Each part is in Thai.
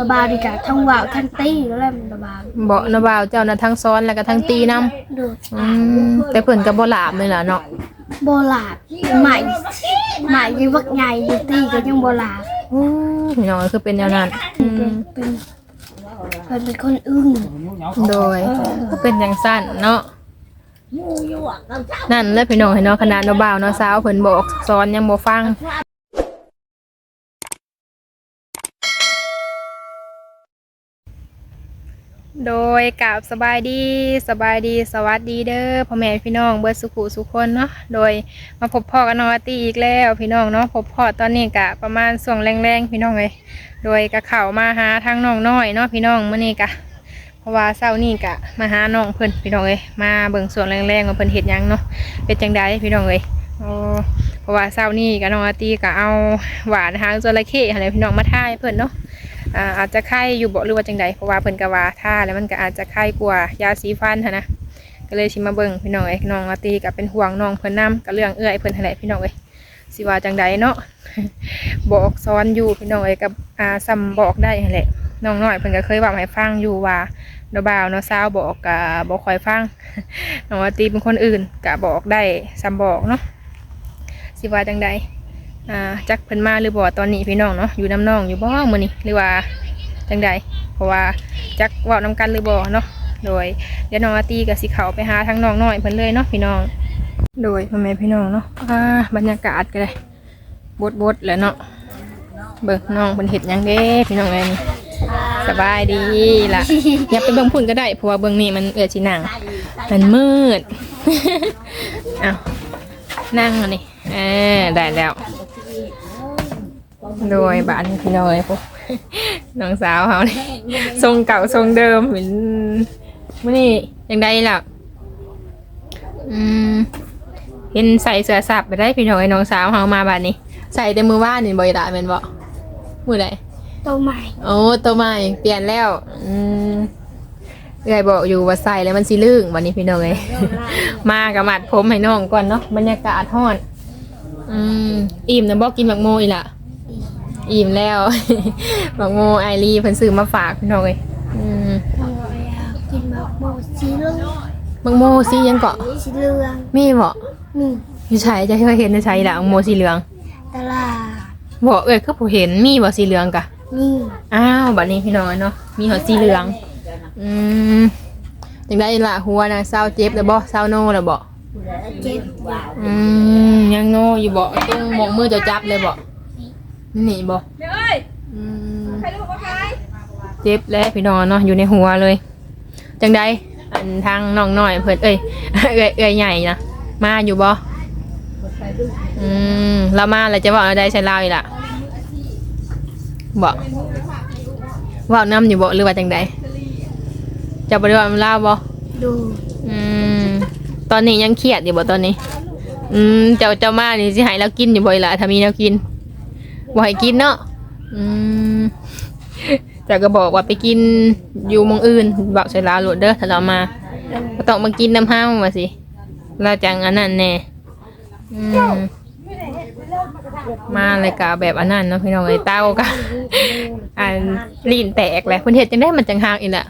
ระบาวดีกะทั้งว่าวทั้งตีแล้วแหละมันระบาวบ่นะบ่าวเจ้าน่ะทั้งซ้อนแล้วก็ทั้งตีนํโดดอืมแต่เพิ่นก็บ่หลาบเลยล่ะเนาะโบลาดใหม่ใหม่ยังวักใหญ่อยู่ตีก็ยังโบลาดอืมพี่น้องก็คือเป็นแนวนั้นอืมเป็นเป็นเป็นคนอึ้งโดยก็เป็นจังซั่นเนาะนั่นแหละพี่น้องให้เนาะคณะเนาะบ่าวเนาะสาวเพิ่นบอกสอนยังบ่ฟัง โดยกับสบายดีสบายดีสวัสดีเด้อพ่อแม่พี่น้องเบิดสุขุสุขคนเนาะโดยมาพบพ่อกับน้องอาร์ตีอีกแล้วพี่น้องเนาะพบพ่อตอนนี้กะประมาณส่วงแรงๆพี่น้องเลยโดยกะเข่ามาหาทางน้องน้อยเนาะพี่น้องเมื้อนี้กะเพราะว่าเช้านี้กะมาหาน้องเพิ่นพี่น้องเลยมาเบิ่งส่วนแรงๆว่าเพิ่นเฮ็ดยังเนาะเป็นจังใดพี่น้องเลยโอเพราะว่าเช้านี้กะน้องอาร์ตีกะเอาหวานหางจระเข้อะไรพี่น้องมาท่ายเพิ่นเนาะ อ่าอาจจะไข้อยู่บ่หรือว่าจังใดเพราะว่าเพิ่นก็ว่าท่าแล้วมันก็อาจจะไข้กว่ายาสีฟันหั้นนะก็เลยสิมาเบิ่งพี่น้องเอ้ยน้องอาตีก็เป็นห่วงน้องเพิ่นนํก็เรื่องเอื้อยเพิ่นหั่นแหละพี่น้องเอ้ยสิว่าจังใดเนาะบอกสอนอยู่พี่น้องเอ้ยกับอ่าซ้ำบอกได้หั่นแหละน้องน้อยเพิ่นก็เคยเว้าให้ฟังอยู่ว่าเนาะบ่าวเนาะสาวบอกก็บ่ค่อยฟังน้องอาตีเป็นคนอื่นก็บอกได้ซ้ำบอกเนาะสิว่าจังใด อ่าจักเพิ่นมาหรือบ่ตอนนี้พี่น้องเนาะอยู่น้ำน้องอยู่บ่มื้อนี้หรือว่าจังใดเพราะว่าจักเว้านํกันหรือบ่เนาะโดยเดี๋ยวน้องอาตีก็สิเขาไปหาทางน้องน้อยเพิ่นเลยเนาะพี่น้อง โดยพ่อแม่พี่น้องเนาะอ่าบรรยากาศก็ได้บดๆแล้วเนาะเบิ่งน้องเพิ่นเฮ็ดยังเด้พี่น้องเอ้ยนี่สบายดีล่ะอย่าไปเบิ่งพุ่นก็ได้เพราะว่าเบิ่งนี่มันเอื้อสิหนังมันมืดเอ้านั่งนนี้เออได้แล้ว โดยบ้านพี่น้อยพวกน้องสาวเขานี่ทรงเก่าทรงเดิมเหมือนมื่อนี่ยังได้ล่ะอืมเห็นใส่เสื้อสับไปได้พี่น้อยน้องสาวเขามาบ้านนี้ ใส่แต่มือว่านนี่บ่อยละแม่นบ่มือใดโตใหม่โอ้ตัวใหม่เปลี่ยนแล้ว อืมยายบอกอยู่ว่าใส่แล้วมันสิลื่งวันนี้พี่น้องเอ้ยมากับมัดผมให้น้องก่อนเนาะบรรยากาศฮ้อน อืมอิ่มนะบอกกินหมักโมอีหละ อิ่มแล้วหมักโมไอรีเพิ่นซื้อมาฝากพี่น้องเอ้ยอืมเราอยากกินแบบโบสีเหลืองหมักโมสีหยังเกาะสีเหลืองมีบ่นี่อยู่ใช้จะเคยเห็นในใช้ละหมักโมสีเหลืองตลาดบ่เอ้ยคือบ่เห็นมีบ่สีเหลืองกะนี่อ้าวบัดนี้พี่น้องเนาะมีหอสีเหลือง อืมจังได้ล่ะหัวนะเศร้าเจ็บแล้วบ่เศร้าโนแล้วบ่เจ็บอืมยังโนอยู่บ่ตรงหมองมือจะจับเลยบ่ นี่บ่อืมเจ็บแล้วพี่น้องเนาะอยู่ในหัวเลย จังใดอันทางน้องน้อยเพิ่นเอ้ยเอ้ยเอ้ยใหญ่นะมาอยู่บ่อืมเรามาแล้วจะบอกอะไรใส่ลาวอีกล่ะบ่เว่าน้ำอยู่บ่หรือว่าจังใดจะบ่ได้ว่ามันลาวบ่ดูอืมตอนนี้ยังเครียดอยู่บ่ตอนนี้ อืมเจ้าเจ้ามานี่สิให้เรากินอยู่บ่อยละถ้ามีเรากิน บ่ให้กินเนาะอืมเจ้าก็บอกว่าไปกินอยู่หมองอื่นบอกใส่ลาวโหลดเด้อถ้าเรามาก็ต้องมากินน้ำห้าวมาสิเราจังอันนั้นแน่อืมมาเลยกะแบบอันนั้นเนาะพี่น้องไอ้เต้ากะอันลีนแตกแหละเพิ่นเฮ็ดจังได้มันจังหางอีกล่ะ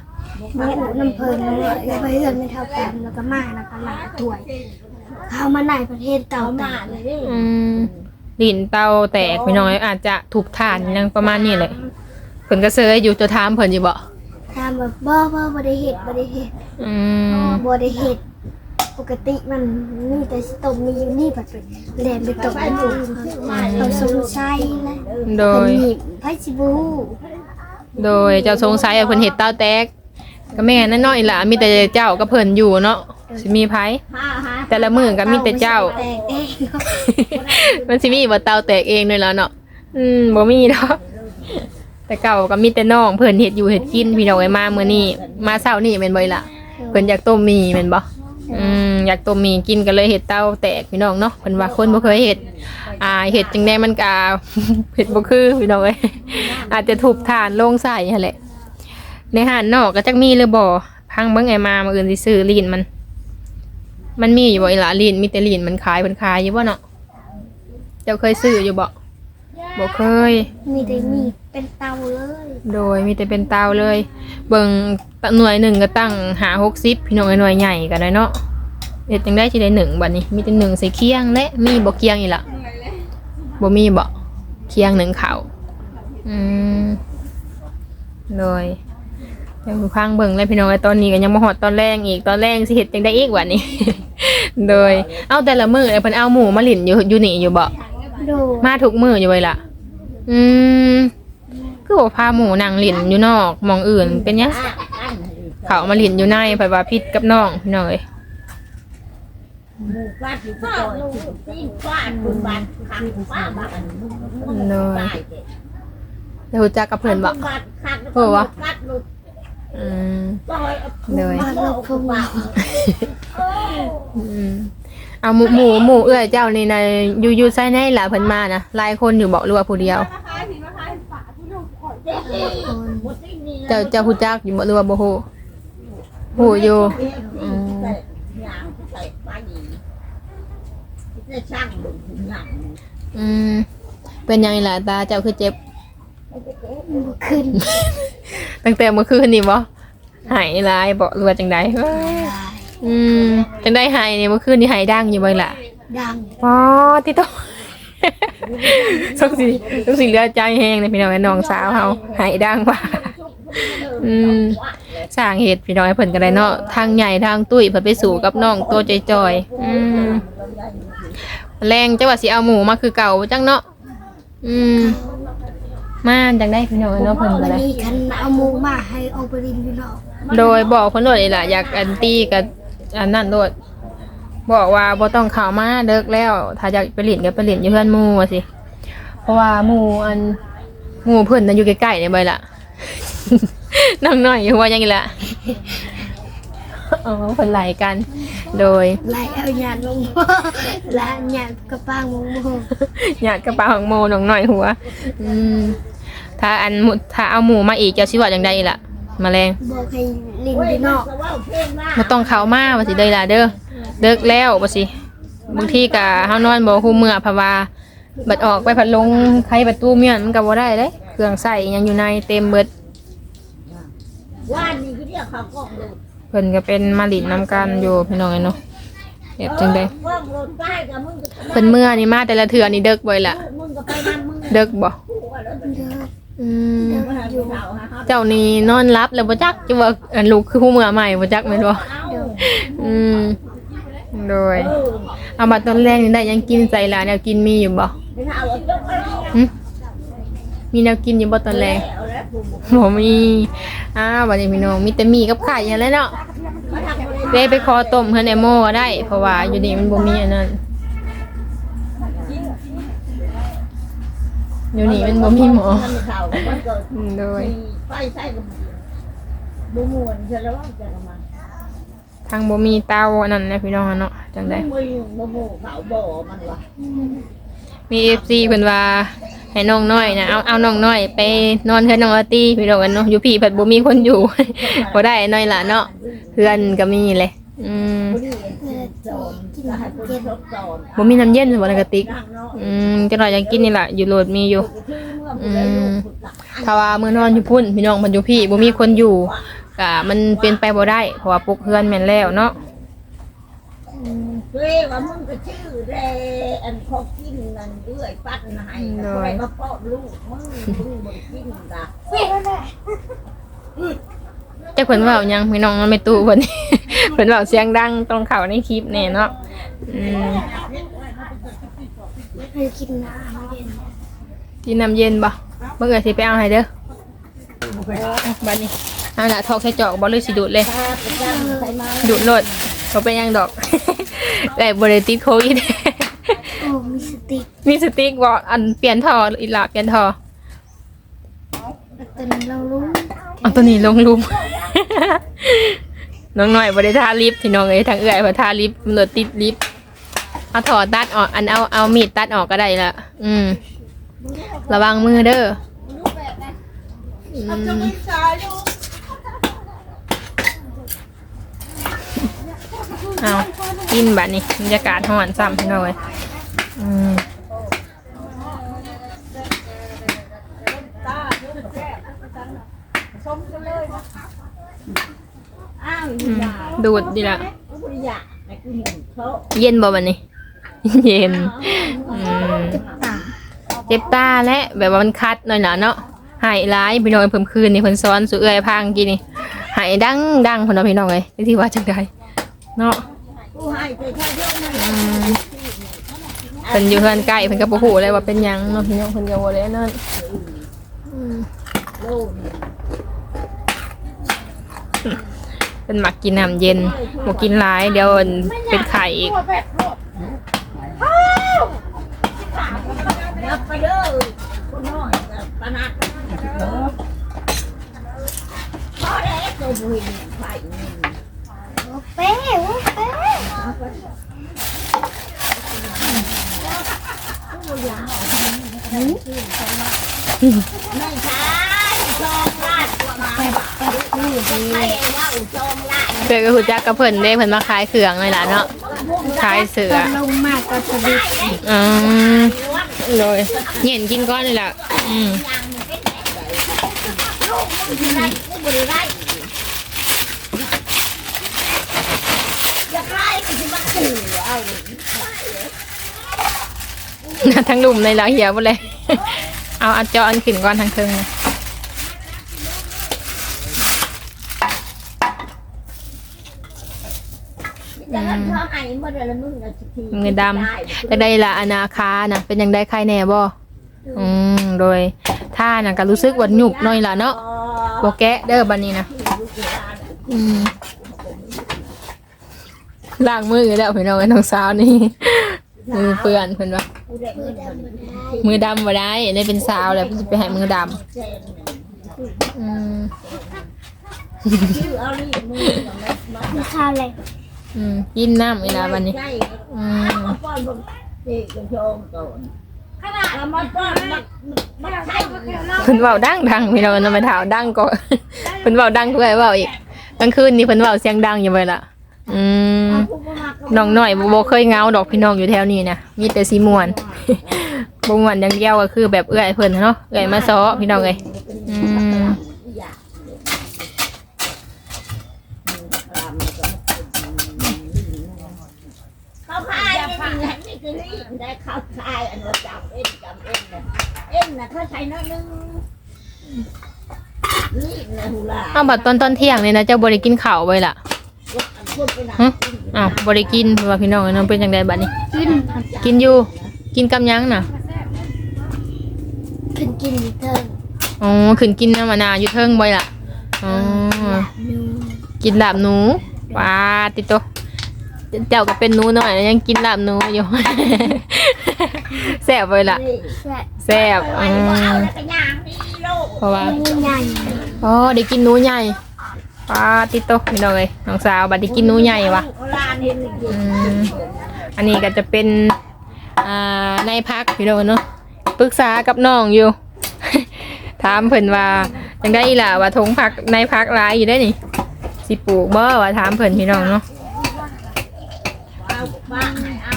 มาอุดน้ำเพลินน้ำเลยไปเฮือนไม่เท่ากันแล้วก็มาแล้วก็หลาถ้วย เข้ามาในประเทศเต่าแตกเลยอืม ดินเตาแตกพี่น้อย อาจจะถูกฐานยังประมาณนี้แหละเพิ่นก็เซยอยู่จะถามเพิ่นอยู่บ่ทำแบบบ่บ่บ่ได้เห็ดบ่ได้เห็ดอืมบ่ได้เห็ดปกติมันมีแต่สตมมีอยู่นี่ปัดไปแหลมไปตกอันอื่นเราสงสัยนะโดยมันมีไผสิบูโดยเจ้าสงสัยว่าเพิ่นเฮ็ดเตาแตกก็แม่นั่นน้อยล่ะมีแต่เจ้ากับเพิ่นอยู่เนาะ สิมีไผแต่ละมื้อก็มีแต่เจ้าแตกเองเนาะมันสิมีบ่เตาแตกเองด้วยแล้วเนาะอืมบ่มีดอกแต่เก่าก็มีแต่น้องเพิ่นเฮ็ดอยู่เฮ็ดกินพี่น้องไอ้มามื้อนี้มาเช้านี้แม่นบ่อีล่ะเพิ่นอยากต้มหมี่แม่นบ่อืมอยากต้มหมี่กินก็เลยเฮ็ดเตาแตกพี่น้องเนาะเพิ่นว่าคนบ่เคยเฮ็ดอ่าเฮ็ดจังได๋มันก็เฮ็ดบ่คือพี่น้องเอ้ยอาจจะถูกทานลงใส่หั่นแหละในห้านนอกก็จักมีหรือบ่พังเบิ่งไอ้มามื้ออื่นสิซื้อลีนมัน มันมีอยู่บ่อีหล่ะลีนมีแต่ลีนมันขายเพิ่นขายอยู่บ่เนาะเจ้าเคยซื้ออยู่บ่บ่เคย มีแต่มีดเป็นเตาเลยโดยมีแต่เป็นเตาเลย เบิ่งหน่วยหนึ่งก็ตั้งหาหกสิบพี่น้องไอ้หน่วยใหญ่กันเลยเนาะเอ็ดจังได้ที่ได้หนึ่งบัดนี้ มีแต่หนึ่งใส่เคียงและมีบ่เคียงอีกละบ่มีบ่เคียงหนึ่งเขาอืมโดย ยังอยู่ข้างเบิ่งเลยพี่น้องไอ้ตอนนี้ก็ยังมาหอดตอนแรกอีกตอนแรกสิเฮ็ดจังได้อีกวันนี้ โดย เอาแต่ละมื้อเพิ่นเอาหมูมาหลินอยู่อยู่นี่อยู่บ่โดยมาทุกมื้ออยู่ไว้ล่ะ อืมคือว่าพาหมูนางหลินอยู่นอกหมองอื่นเป็นหยังเขามาหลินอยู่ในไปว่าพิษกับน้องพี่น้องเอ้ยหมู่ฟาดอยู่ก่อนตีนฟาดบนบานคังฟาดบ้านตายเด็กแล้วรู้จักกับเพิ่นบ่บานคังเออวะฟาดลุก อืมลอยเลยมาเราคงอืมเอาหมูหมูหมูเอื้อยเจ้านี่ในอยู่อยู่ไสในล่ะเพิ่นมานะหลายคนอยู่บ่หรือว่าผู้เดียว เจ้าเจ้าฮู้จักอยู่บ่หรือว่าบ่ฮู้ฮู้อยู่อืมยางใส่ไปจะช่างบุญถึงหลังอืมเป็นยังไงล่ะตาเจ้าคือเจ็บบ่ขึ้น ตั้งแต่เมื่อคืนนี่บ่หายหลายบ่หรือว่าจังไดอืมจังได๋หายนี่เมื่อคืนนี่หายดังอยู่บ่ล่ะดังอ๋อติโตสงสิสงสิเหลือใจแฮงเลยพี่น้องไอ้น้องสาวเฮาหายดังว่าอืมสร้างเหตุพี่น้องให้เพิ่นก็ได้เนาะทางใหญ่ทางตุ้ยเพิ่นไปสู่กับน้องตัวจอยๆอืมแรงจังว่าสิเอาหมูมาคือเก่าจังเนาะอืม มาจังได้พี่น้องเนาะเพิ่นก็วันได้นี้คันเอาหมูมาให้เอาไปรินอยู่นอกโดยบอกเพิ่นโดดนี่ล่ะอยากอันตี้กับอันนั้นโดดบอกว่าบ่ต้องเข้ามาเลิกแล้ว ถ้าอยากไปเล่นก็ไปเล่นอยู่เพื่อนหมู่ว่าสิ เพราะว่าหมู่อันหมู่เพิ่นน่ะอยู่ใกล้ๆนี่เบ่ล่ะ น้องน้อยอยู่ว่ายังไงล่ะ อ๋อเพิ่นไล่กัน โดยไล่เอาหยาดลงบ่และหยาดกระปังลงบ่หยาดกระเป๋าของโมน้องน้อยหัว อืม ถ้าอันหมุถ้าเอาหมูมาอีกจะสิว่าจังไดล่ะแมลงบอกให้ลินอยู่นอกบ่ต้องเข้ามาว่าสิได้ล่ะเด้อเลิกแล้วว่าสิบางทีก็เฮานอนบ่ฮู้เมื่อเพราะว่าบัดออกไปพัดลงไขประตูเมียนมันก็บ่ได้เด้เครื่องใช้อิหยังอยู่ในเต็มเบิด ว่านนี่คือเรียกเขากล้องดู เพิ่นก็เป็นมาลินนำกันอยู่พี่น้องเนาะเฮ็ดจังได๋กล้องรถใต้กับมึงก็เพิ่นเมื่อนี่มาแต่ละเทื่อนี่เดึกบ่ล่ะมึงก็ไปนั่นมึงเดึกบ่คู่กันแล้วเด้ออืมมาหาอยู่เขาฮะเจ้านี่นอนรับแล้วบ่จักจังว่าอันลูกคือผู้เมื่อใหม่บ่จักแม่นบ่เอาอืมโดยเออเอามาตอนแรกนี่ได้ยังกินใส่ละแนวกินมีอยู่บ่ไปเอายกไปแล้วหึมีแนวกินอยู่บ่ตอนแรก แล้วผมบ่มีอ้าวบัดนี้พี่น้องมีแต่มีกับไข่อย่างแล้วเนาะไรเด้ไปขอต้มเพิ่นไอโมก็ได้ เพราะว่าอยู่นี่มันบ่มีอันนั้นอยู่นี่มันบ่มีหมออืมโดยไปใส่กับบุมวนเชแล้วจะมาทางบ่มีเตาอันนั้นนะพี่น้องเนาะจังได๋มือบุมเขาบ่อมันวะมี FC เพิ่นว่า ให้น้องน้อยนะเอาเอาน้องน้อยไปนอนเฮือนน้องอาร์ตี้พี่น้องกันเนาะอยู่พี่เพิ่นบ่มีคนอยู่บ่ได้น้อยล่ะเนาะเพื่อนก็มีเลยอืมผู้นี้โจรจะให้ผู้ที่ทดสอนบ่มีน้ำเย็นบ่ในกระติกนั่งเนาะอืมจังหน่อยยังกินนี่ล่ะอยู่โหลดมีอยู่คือเมื่อผู้ใดลูกผู้หลานถ้าว่ามื้อนอนอยู่พุ่นพี่น้องมันอยู่พี่บ่มีคนอยู่ก็มันเป็นไปบ่ได้เพราะว่าปลุกเฮือนแม่นแล้วเนาะ เฮ้ยว่ามึงก็ชื่อแรอันเขากินนั่นเอื้อยปั้นให้ก็ไปมาป้อนลูกมึงมึงบ่กินดะจักเพิ่นเว้าหยังพี่น้องมันไม่ตู้เพิ่นเพิ่นเว้าเสียงดังต้องเข้าในคลิปแน่เนาะอืมให้กินน้ำเย็นกินน้ำเย็นบ่บ่เอ่ยสิไปเอาให้เด้ออะบัดนี้เอาล่ะทอกใส่จอกบ่เลยสิดูดเลยถ้าประจำไปมาดูดโลดบ่เป็นหยังดอก แต่บ่ได้ติดโควิดโอ้มีสติกมีสติ๊กบ่อันเปลี่ยนท่ออีหล่ะเปลี่ยนท่อตอนนี้เรารู้เอาตัวนี้ลงหลุม น้องหน่อยบ่ได้ทาลิปพี่น้องเอ้ยทางเอื้อยบ่ทาลิปมันโดดติดลิปเอาถอดตัดออกอันเอาเอามีดตัดออกก็ได้ละอืม ระวังมือเด้ออืมเอา กินบัดนี้บรรยากาศร้อนซ้ำพี่น้องเอ้ยอืมสมกันเลยนะอ้าวอืมอย่าดูดดีละอุบริยะแต่กูเห็นเขาเย็นบ่บัดนี้ เย็นอืมตาเจ็บตาและแบบว่ามันคัดหน่อยหนาเนาะหายร้ายพี่น้องเพิ่มคืนนี่เพิ่นซ้อนสุเอื้อยพังกินนี่หายดังดังเพิ่นเอาพี่น้องเอ้ยที่ว่าจังไดเนาะกูให้ไปแค่ เพิ่นอยู่เฮือนใกล้เพิ่นก็บ่ฮู้เลยว่าเป็นหยังเนาะพี่น้องเพิ่นก็บ่ได้นั่นอืมโลกนี่เพิ่นมักกินน้ำเย็นบ่กินหลาย เดี๋ยวมันเป็นไข้อีกไปเด้อคนน้อยกับปนัดพอแล้วเคยบุญไฟนี่ เป้โอ้เป้ ไม่ใช่จองลาดกว่ามาใช่ว่าจองลาดเพิ่นก็ฮู้จักกับเพิ่นเด้เพิ่นมาขายเครื่องนี่ล่ะเนาะขายเสือลงมากก็จะดีอืมเลยเย็นกินก้อนนี่ล่ะอืมได้กูบริได้อยากไล่ก็จะมาขู่เอา ทั้งลุมในละเหี่ยวหมดเลย เอาอัดจออันขึ้นก่อนทางเทิงนะแต่ถ้าเขาให้เมื่อเดือนมึงจะทีเงินดำแต่ได้ละอนาคานะเป็นยังได้ใครแน่บ่อืมโดยท่าน่ะก็รู้สึกว่าหยุบหน่อยล่ะเนาะบ่แกะเด้อบัดนี้นะอืมล้างมือแล้วพี่น้องไอ้น้องสาวนี่มือเปื้อนเพิ่นว่า มือดำบ่ได้ได้เป็นสาวแล้วสิไปให้มือดำอืมชื่อเอานี่มือกับแม่มามีข้าวอะไรอืมกินน้ำเวลาวันนี้ใช่อืมมาป้อนผมเด็กกระโจมก่อนเอามาป้อนมามาใช่เพิ่นเว้าดังดังพี่น้องนำไปถามดังก็ เพิ่นเว้าดังด้วยเว้าอีกกลางคืนนี่เพิ่นเว้าเสียงดังอยู่เว้ยล่ะ อืมน้องน้อยบ่บ่เคยเหงาดอกพี่น้องอยู่แถวนี้นะมีแต่สิม่วนบ่ม่วนอย่างเดียวก็คือแบบเอื้อยเพิ่นเนาะเอื้อยมาซ้อพี่น้องเอ้ยอืมเขาพายนี่นี่คือรีบได้เขาพายอันว่าจับเอ็นจับเอ็นนะเอ็นนะเขาใช้น้อยนึงรีบนะฮูลาเอาบัดตอนตอนเที่ยงนี่นะเจ้าบ่ได้กินข้าวไว้ล่ะ พูดไปนะฮะอ้าวบ่ได้กินเพราะว่าพี่น้องเอ้ยน้องเป็นจังไดบัดนี้ กินกินอยู่ กินกับหยังน่ะขึ้นกินเถิงอ๋อขึ้นกินน้ำมะนาวอยู่เทิงบ่อยล่ะอ๋อนูกินลาบหนูว้าติโตเจ้าก็เป็นหนูหน่อยแล้วยังกินลาบหนูอยู่ แซ่บเลยล่ะแซ่บแซ่บไปอืว่าเอามแล้วก็ย่างนี่โลกเพราะว่า มีใหญ่ อ๋อได้กินหนูใหญ่ ป้าติโตพี่น้องเอ้ยน้องสาวบัดนี้กินหนูใหญ่วะอืมอันนี้ก็จะเป็นอ่าในพักพี่น้องเนาะปรึกษากับน้องอยู่ ถามเพิ่นว่าจังได้อีหล่ะว่าทงพักในพักหลายอยู่ได้นี่สิปลูกบ่ว่าถามเพิ่นพี่น้องเนาะ เอาบ้านให้เอา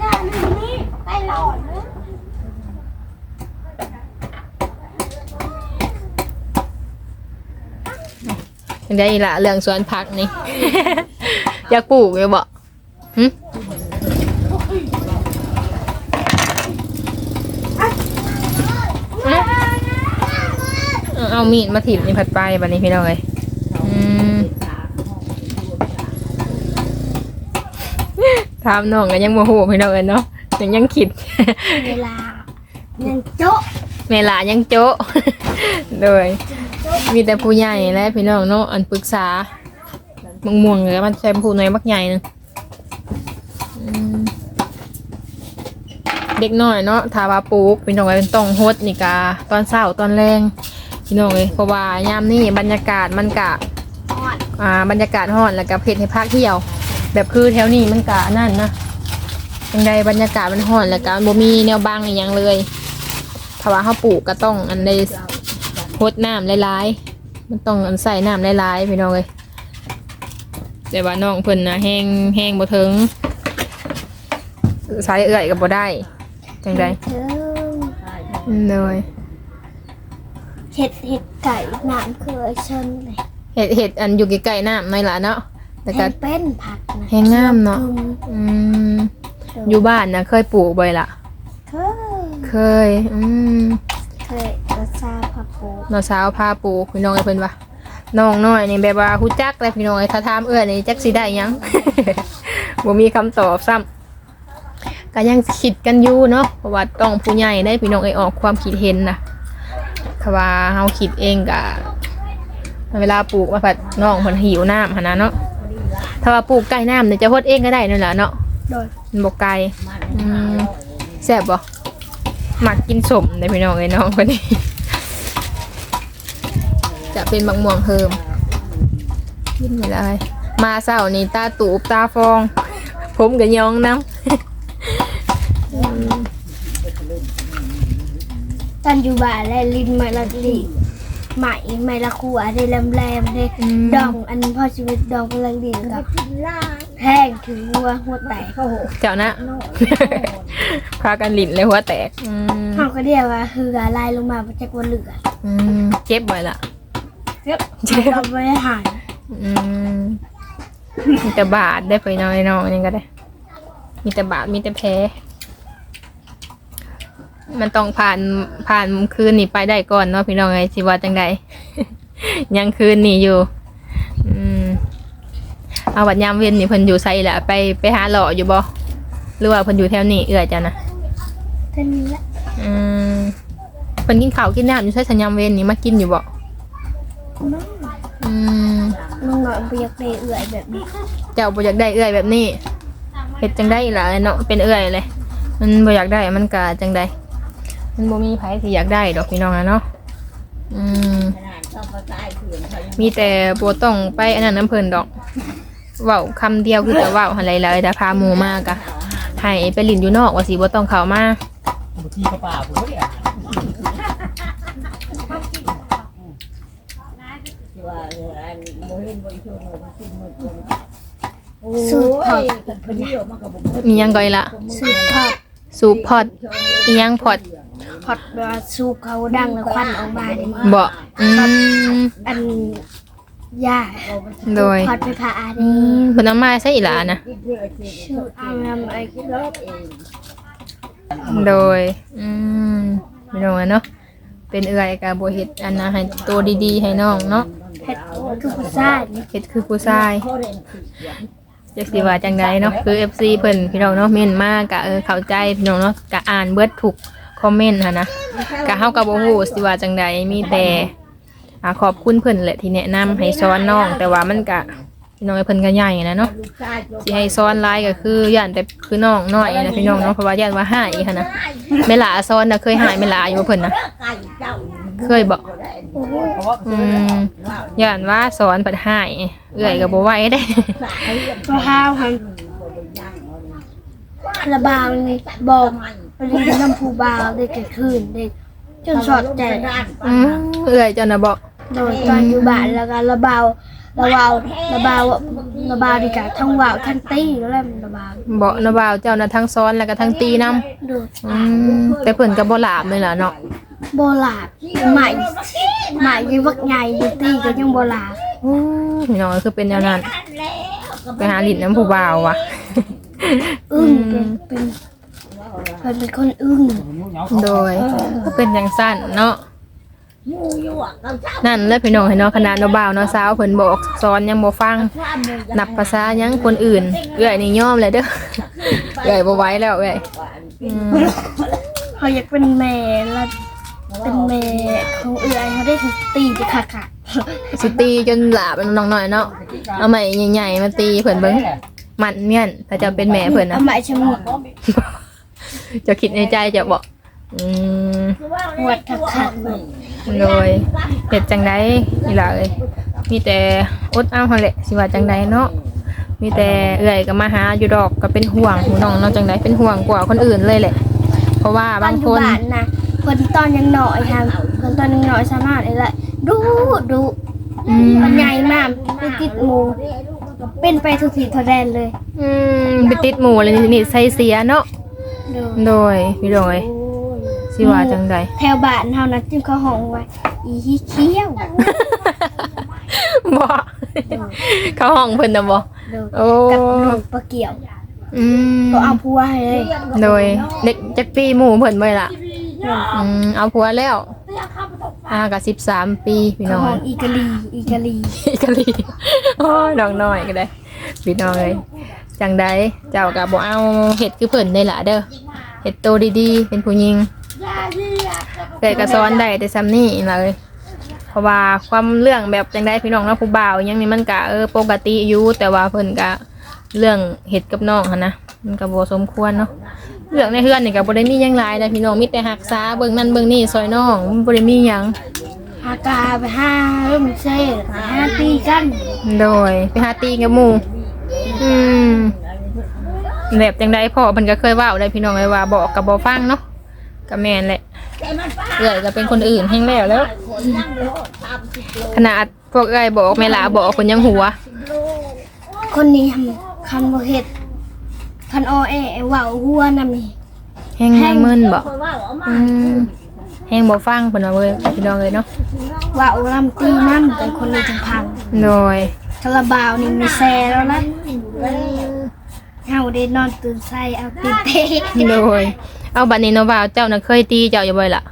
ย่านี่ไปหลอดนะ จังได้อีหล่ะเรื่องสวนผักนี่ อยากปลูกอยู่บ่หึเอาเอามีดมาถีบนี่ผัดไปบัดนี้พี่น้องเอ้ยอืมถามน้องก็ยังโมโหพี่น้องเอ้ยเนาะยังยังคิด เวลายังโจ๊ะ เวลายังโจะโดย มีแต่ผู้ใหญ่และพี่น้องเนาะอันปรึกษาม่วงม่วงๆเลยมันใช้ผู้น้อยบักใหญ่หนึงอืมเด็กน้อยเนาะถ้าว่าปลูกพี่น้องเอ้ยต้องฮดนี่กาตอนเช้าตอนแรงพี่น้องเอ้ยเพราะว่ายามนี้บรรยากาศมันกะทอดอ่าบรรยากาศร้อนแล้วก็เพชรให้พักเที่ยว แบบคือแถวนี้มันกะนั่นนะยังไงบรรยากาศมันร้อนแล้วก็บ่มีแนวบังอหย่างเลยถ้าว่าเขาปลูกก็ต้องอันใด พดน้ำหลายๆ มันต้องอันใส่น้ำหลายๆพี่น้องเลยแต่ว่าน้องเพิ่นนะแห้งแห้งบ่ถึงใส่เอื่อยก็บ่ได้จังไดเถิงเลยเห็ดเห็ดไก่น้ำเคยเชิญเลยเห็ดเห็ดอันอยู่ใกล้ๆน้ำในล่ะเนาะแต่ก็แห้งเป็นผักนะแห้งงามเนาะอืมอยู่บ้านนะเคยปลูกบ่อยละเคยเคยอืมเคยกระซาผักโปกน้องสาวพาปลูกพี่น้องไอ้เพิ่นว่าน้องน้อยนี่แบบว่าฮู้จักเลยพี่น้องไอ้ถ้าถามเอื้อนี่จักสิได้หยัง บ่มีคำตอบซ้ำก็ยังคิดกันอยู่เนาะเพราะว่าต้องผู้ใหญ่ได้พี่น้องไอ้ออกความคิดเห็นนะถ้าว่าเฮาคิดเองก็เวลาปลูกมาผัดน้องเพิ่นหิวน้ำหั่นนะเนาะถ้าว่าปลูกใกล้น้ำเนี่ยจะฮดเองก็ได้นั่นแหละเนาะโดยมันบ่ไกลอืมแซ่บบ่มักกินสมได้พี่น้องไอ้น้องคนนี้ จะเป็นบักม่วงเฮิมกินไม่ได้มาเศร้านี่ตาตูบตาฟอง ผมกับยองน้ตอนอยู่บ้านและลินไม้ละลีใหม่ไม้ละขัวได้แหลมๆได้ำดองอันพ่อชีวิตดองกำลังดีกับกินล่างแพงถึงหัวหัวแตกเขาหกเจ้านะโน่พากันหลินเลยหัวแตกอืมเขาก็เรียกว่าคือการไล่ลงมาจากวันเหลืออืมเจ็บไว้ละ เจ็บเราไม่ได้หายอืมมีแต่บาดได้ไปน้อยน้องนี่ก็ได้ มีแต่บาดมีแต่แผลมันต้องผ่านผ่านคืนนี้ไปได้ก่อนเนาะพี่น้องไงสิว่าจังใด ยังคืนนี้อยู่อืมเอาวัดยามเวียนนี่เพิ่นอยู่ไสแหละไปไปหาหล่ออยู่บ่หรือว่าเพิ่นอยู่แถวนี้เอื้อจ้ะนะเท่านี้แหละอืมเพิ่นกินข้าวกินน้ำอยู่ใช้สัญญามเวียนนี่มากินอยู่บ่ อืมน้องหน่อยเบียกเลยเอื่อยแบบนี้เจ้าบ่อยากได้เอื้อยแบบนี้เฮ็ดจังได้ล่ะเนาะเป็นเอื้อยเลย มันบ่อยากได้มันก็จังได้มันบ่มีไผที่อยากได้ดอกพี่น้องอะเนาะอืมมีแต่บ่ต้องไปอันนั้นน้ำเพิ่นดอกเว้าคำเดียวคือแต่เว้าหั่นหลายๆแต่พาหมู่มากะให้ไปลิ้นอยู่นอกว่าสิบ่ต้องเข้ามาบางทีกระป่าผมก็เนี่ย ที่ว่าเอออันโมเห็นบริ สุทธิ์มันกินหมดคนโอ้สูตรพอยคนเดียวมันก็บอกมีหยังก่อยละสูตรพอดสูบพอดอีหยังพอดพอดแบบว่าสูบเขาดังแล้วควันออกมาดิบ่อืมอันยาโดยพอดไปผ่าอาอืดีมเพิ่นเอามาใส่อีหลานะชื่อเอานำไอ้คิดรอบเองโดยอืมไม่รู้เนาะเป็นเอื้อยกับโบเฮ็ดอันนะให้ตัวดีๆให้น้องเนาะ เผ็ดคือผู้ชายนี่เฮ็ดคือผู้ชายอยางจักสิว่าจังใดเนาะคือ FC เพิ่นพี่น้องเนาะเม่นมากกะเออเข้าใจพี่น้องเนาะกะอ่านเบิดถูกคอมเมนต์หั่นนะกะเฮาก็บ่ฮู้สิว่าจังใดมีแต่อ่าขอบคุณเพิ่นแหละที่แนะนำให้สอนน้อง แต่ว่ามันกะ พี่น้องเพิ่นก็ใหญ่นะเนาะลูกชายจบสิให้สอนหลายก็คือย่านแต่คือน้องน้อยนะพี่น้องเนาะเพราะว่าย่านว่าหายหั่นนะแม่หลาสอนน่ะเคยหายแม่หลาอยู่บ่เพิ่นนะไก่เจ้าเคยบอกเพราะว่าอืมย่านว่าสอนปัดหายเอื่อยกับบ่ไหว้ได้ก็ห้าวหันระบาวนี่บอกไปเรียนน้ำผู้บาวได้เกิดขึ้นเด็กจนสอดใจอืมเอื่อยเจ้าน่ะบอกโดยตอนอยู่บ้านแล้วก็ระบาว ระบาวระบาวระบาวดีกว่าทั้งว่าวทั้งตีแล้วแหละระบาวบอกนะบ่าวเจ้าน่ะทั้งซ้อนแล้วก็ทั้งตีนํโดยอืมแต่เพิ่นก็บ่หลาบเลยล่ะเนาะโบลาดใหม่ใหม่ยังวักใหญ่อยู่ตีก็ยังโบลาดอืมพี่น้องก็คือเป็นแนวนั้นไปหาลิ้นน้ำผู้บ่าวว่ะ อึ้งเป็นเป็นเพิ่นเป็นคนอึ้ง โดยก็เป็นจังซั่นเนาะ มูอยู่อะเขาเจ้านั่นแหละพี่น้องให้เนาะขนาดเนาะบ่าวเนาะสาวเพิ่นบอกสอนยังบ่ฟังความมือนับภาษาหยังคนอื่นเอื่อยนี่ยอมเลยเด้อเอื่อยบ่ไหว้แล้วเอื่อยอืมเขาอยากเป็นแม่แล้วเป็นแม่ของเอื้อยเขาได้ถูกตีไปขาดขาดสิตีจนหลาบน้องหน่อยเนาะเอาใหม่ใหญ่ๆมาตีเพิ่นเบิ่งมันเมียนถ้าจะเป็นแม่เพิ่นนะเอาไหมชะมุดจะคิดในใจจะบอก อืมวัดขาดขาดแบบโดยเฮ็ดจังไดนี่ล่ะเอ้ยมีแต่อดเอาหั่นแหละสิว่าจังไดเนาะมีแต่เอื้อยก็มาหาอยู่ดอกก็เป็นห่วงหูน้องเนาะจังไดเป็นห่วงกว่าคนอื่นเลยแหละ เพราะว่าตอบานงอคยู่นบ้านนะคนตอนยังหน่อยค่ะคนตอนยังหน่อยสามารถอะไรดูดูอืมมันใหญ่มากไปติดหมูเป็นไปทุกทีทุกแดนเลย อืมไปติดหมู่เลยนี่ใส่เสียเนาะดูโดยพี่โดย สิว่าจังไดแถวบ้านเฮานะจึงเขาห้องไว้อีเขี้ยวบ่เขาห้องเพิ่นน่ะบ่โดยโอ้กับลูกปลาเกี่ยวอืมก็เอาผัวให้เลยโดยเด็กจักปีหมู่เพิ่นบ่ล่ะอืมเอาผัวแล้วอ่าก็13 ปีพี่เขาน้องห้องอีกะลีอีกะลีอีกะลีโอ้ยน้องน้อยก็ได้พี่น้องเอ้ยจังใดเจ้าก็บ่เอาเฮ็ดคือเพิ่นได้ล่ะเด้อเฮ็ดโตดีๆเป็นผู้หญิง เกิดก็สอนได้แต่ซ้ำนี่ล่ะเอ้ยเพราะว่าความเรื่องแบบจังไดพี่น้องเนาะผู้บ่าวอิหยังนี่มันก็เออปกติอยู่แต่ว่าเพิ่นก็เรื่องเฮ็ดกับน้องหั่นนะมันก็บ่สมควรเนาะเรื่องในเฮือนนี่ก็บ่ได้มีหยังหลายนะพี่น้องมีแต่รักษาเบิ่งนั่นเบิ่งนี่ซอยน้องมันบ่ได้มีหยังหากาไปห้าเริ่มเซ่ไปห้าตีกันโดยไปหาตีกับหมู่อืมแบบจังไดพ่อเพิ่นก็เคยเว้าได้พี่น้องเลยว่าบอกกับบ่ฟังเนาะ ก็แม่นแหละแต่มันป้าเอื้อยก็เป็นคนอื่นแฮงแล้วแล้วคนนั่งโลดทำสิบโลขนาดพวกเอ้อยบอกแม่หลาบอกเพิ่นยังหัว คนนี้ทำคันบ่เฮ็ดคันออแอเว้าหัวนำนี่แฮงยังมึนบ่คนว่าเอามาอืมแฮงบ่ฟังเพิ่นว่าเว้ยพี่น้องเลยเนาะเว้าลำตีน้ำแต่คนนี้จังพังโดยคาราบาวนี่มีแซ่แล้วนะเฮาได้นอนตื่นใส่เอาตีเตะโดย เอาบัดนี้เนาะว่าเจ้าน่ะเคยตีเจ้าอยู่บ่ล่ะ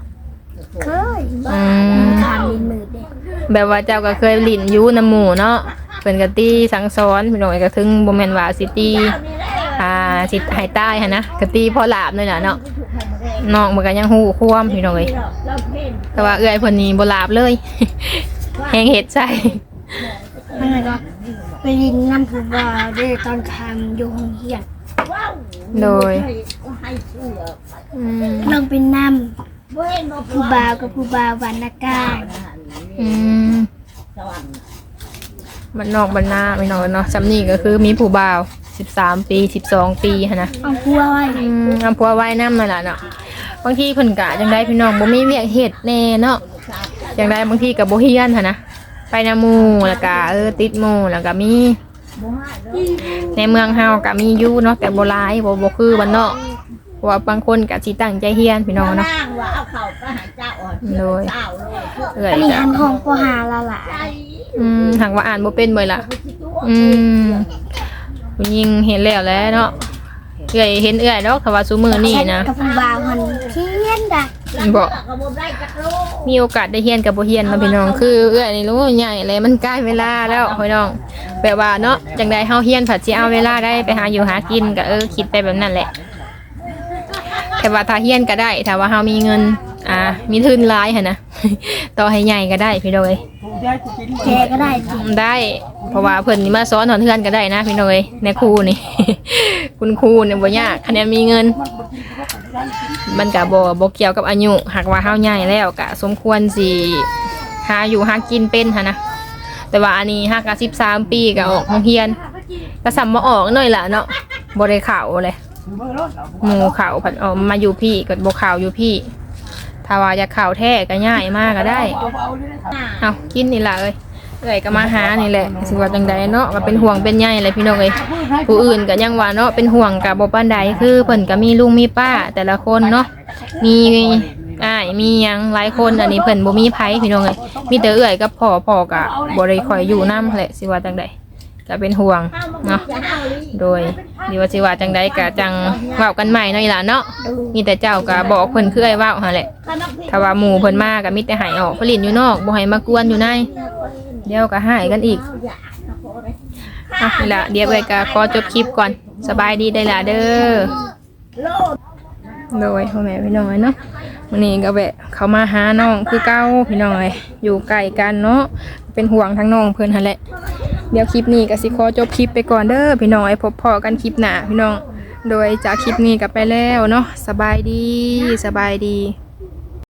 เคยอืมคานดินมือเด็กแบบว่าเจ้าก็เคยลิ้นอยู่น้ำหมู่เนาะเพิ่นก็ตีสั่งสอนพี่น้องเอ้ยก็ถึงบ่แม่นว่าสิตีอ่าสิหายใต้ฮะนะกะตีพอหลาบเลยนะเนาะน้องมันก็ยังหูความพี่น้องเอ้ยเราเพ่นแต่ว่าเอื้อยเพิ่นนี่บ่หลาบเลยแหงเห็ดใส่มันเลยก็ไปดินน้ำผู้บ่าวได้ตอนคำอยู่ห้องเฮียนว้าวโดยให้เชื่ ออืมลงเป็นน้เว้นมาำผู้บ่าวกับผู้บ่าววันละกาอืมสวรรค์บ้านนอกบ้านนาพี่น้องเนาะจำนี่ก็คือมีผู้บ่าว13ปี12ปีหันนะเอาผัวไว้อืมอำพัวไว้นำนั่นล่ะเนาะบางทีเพิ่นกะจังไดพี่น้องบ่มีเวียกเฮ็ดแน่เนาะจังไดบางทีก็บ่เฮียนหั่นนะไปนำหมู่แล้วก็เออติดหมู่แล้วก็มีบ่ให้เลยในเมืองเฮาก็มีอยู่เนาะแต่บ่หลายบ่บ่คือบ้านนอกเพราะ ว่าบางคนก็สิตั้งใจเรียนพี่น้องเนาะนั่งว่าเอาเข่าไปหาเจ้าอ่อนโดย เจ้าเลยเอื้อยอันนี้ก็อันห้องปหาละล่ะใจอืมหากว่าอ่านบ่เป็นบ่ล่ะ อืมผู้หญิงเห็นแล้วแหล้วเนาะเอื้อยเห็นเอื้อยดอกถ้าว่าซุมื้อนี้นะกับผู้บ่าวมันเทียนได้บ่ก็บ่ได้จักโลมีโอกาสได้เรียนกับบ่เรียนเนาะพี่น้องคือเอื้อยนี่รู้ใหญ่เลยมันใกล้เวลาแล้วพี่น้องแบบว่าเนาะจังใดเฮาเรียนผัดสิเอาเวลาได้ไปหาอยู่หากินก็เออคิดไปแบบนั้นแหละ แต่ว่าถ้าเฮียนก็ได้ถ้าว่าเฮามีเงิน อ่า มีทุนหลายหั่นนะ ต่อให้ใหญ่ก็ได้พี่น้องเอ้ยกูได้กูกินหมดแกก็ได้จริงได้ เพราะว่าเพิ่นนี่มาสอนหอนเทือนก็ได้นะพี่น้องเอ้ยในครูนี่ คุณครูเนี่ยบ่ยากคะแนนมีเงิน มันก็บ่บ่เกี่ยวกับอายุหากว่าเฮาใหญ่แล้วก็สมควรสิหาอยู่หากินเป็นหั่นนะแต่ว่าอันนี้หากก็13ปีก็ออกโรงเรียนก็สำมาออกหน่อยล่ะเนาะบ่ได้เข้าเลยซื้อมือรถเหรอหมู่เขาผัดออกมาอยู่พี่ก็บกข่าวอยู่พี่ ถ้าว่าอยากข่าวแท้ก็ง่ายมากก็ได้เอาเอาเลยนะเอากินนี่ล่ะเอ้ยเอ้ยก็มาหานี่แหละสิว่าจังใดเนาะก็เป็นห่วงเป็นใยเลยพี่น้องเอ้ยผู้อื่นก็ยังว่าเนาะเป็นห่วงกับบ่ปานใดคือเพิ่นก็มีลุงมีป้า แต่ละคนเนาะมีอ้ายมีหยังหลายคนอันนี้เพิ่นบ่มีไผพี่น้องเอ้ยมีแต่เอื้อยกับพ่อพ่อก็บ่ได้ค่อยอยู่นำแหละสิว่าจังใดก็เป็นห่วง เนาะโดยดีว่าสิว่าจังใดก็จังเว้ากันใหม่เนาะอีหล่ะเนาะมีแต่เจ้าก็บอกเพิ่นคือไอ้เว้าหั่นแหละถ้าว่าหมู่เพิ่นมาก็มีแต่ให้ออกผลิตอยู่นอกบ่ให้มากวนอยู่ในเดี๋ยวก็หายกันอีกอะนี่ล่ะเดี๋ยวเอ้ยก็ขอจบคลิปก่อนสบายดีได้ล่ะเด้อโลดโดยพ่อแม่พี่น้องเอ้ยเนาะ วันนี้ก็แวะเขามาหาน้องคือเก้าพี่น้องเลยอยู่ใกล้กันเนาะเป็นห่วงทั้งน้องเพื่อนหั่นแหละเดี๋ยวคลิปนี้ก็สิขอจบคลิปไปก่อนเด้อพี่น้องไอ้พบพอกันคลิปหน้าพี่น้องโดยจากคลิปนี้ก็ไปแล้วเนาะสบายดีสบายดี